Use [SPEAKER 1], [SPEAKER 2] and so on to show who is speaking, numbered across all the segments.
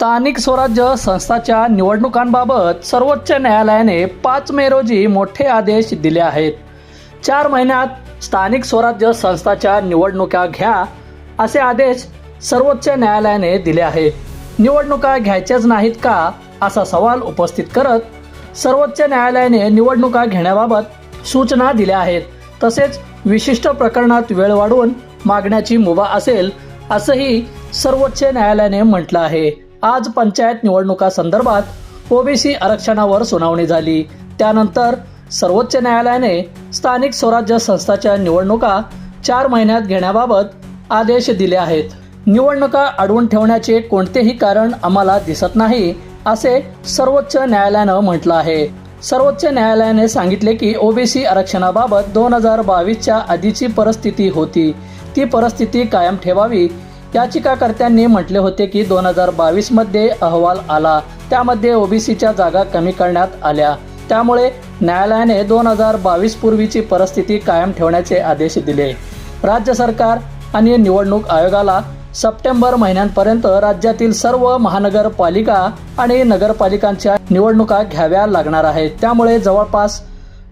[SPEAKER 1] स्थानिक स्वराज्य संस्थाच्या निवडणुकांबाबत सर्वोच्च न्यायालयाने पाच मे रोजी मोठे आदेश दिले आहेत. चार महिन्यात स्थानिक स्वराज्य संस्थाच्या निवडणुका घ्या असे आदेश सर्वोच्च न्यायालयाने दिले आहेत. निवडणुका घ्यायच्याच नाहीत का? असा सवाल उपस्थित करत सर्वोच्च न्यायालयाने निवडणुका घेण्याबाबत सूचना दिल्या आहेत. तसेच विशिष्ट प्रकरणात वेळ वाढवून मागण्याची मुभा असेल असंही सर्वोच्च न्यायालयाने म्हटलं आहे. आज पंचायत निवडणुकासंदर्भात ओबीसी आरक्षणावर सुनावणी झाली. त्यानंतर सर्वोच्च न्यायालयाने स्थानिक स्वराज्य संस्थाच्या निवडणुका चार महिन्यात घेण्याबाबत आदेश दिले आहेत. निवडणुका अडवून ठेवण्याचे कोणतेही कारण आम्हाला दिसत नाही असे सर्वोच्च न्यायालयानं म्हटलं आहे. सर्वोच्च न्यायालयाने सांगितले की ओबीसी आरक्षणाबाबत दोन हजार बावीसच्या आधीची परिस्थिती होती. ती परिस्थिती कायम ठेवावी याचिकाकर्त्यांनी म्हटले होते की दोन हजार बावीसमध्ये अहवाल आला. त्यामध्ये ओबीसीच्या जागा कमी करण्यात आल्या. त्यामुळे न्यायालयाने दोन हजार बावीस पूर्वीची परिस्थिती कायम ठेवण्याचे आदेश दिले. राज्य सरकार आणि निवडणूक आयोगाला सप्टेंबर महिन्यांपर्यंत राज्यातील सर्व महानगरपालिका आणि नगरपालिकांच्या निवडणुका घ्याव्या लागणार आहेत. त्यामुळे जवळपास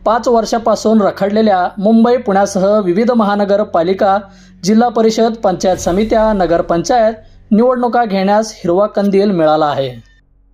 [SPEAKER 1] पाच वर्षापासून रखडलेल्या मुंबई पुण्यासह विविध महानगरपालिका जिल्हा परिषद पंचायत समित्या नगरपंचायत निवडणुका घेण्यास हिरवा कंदील मिळाला आहे.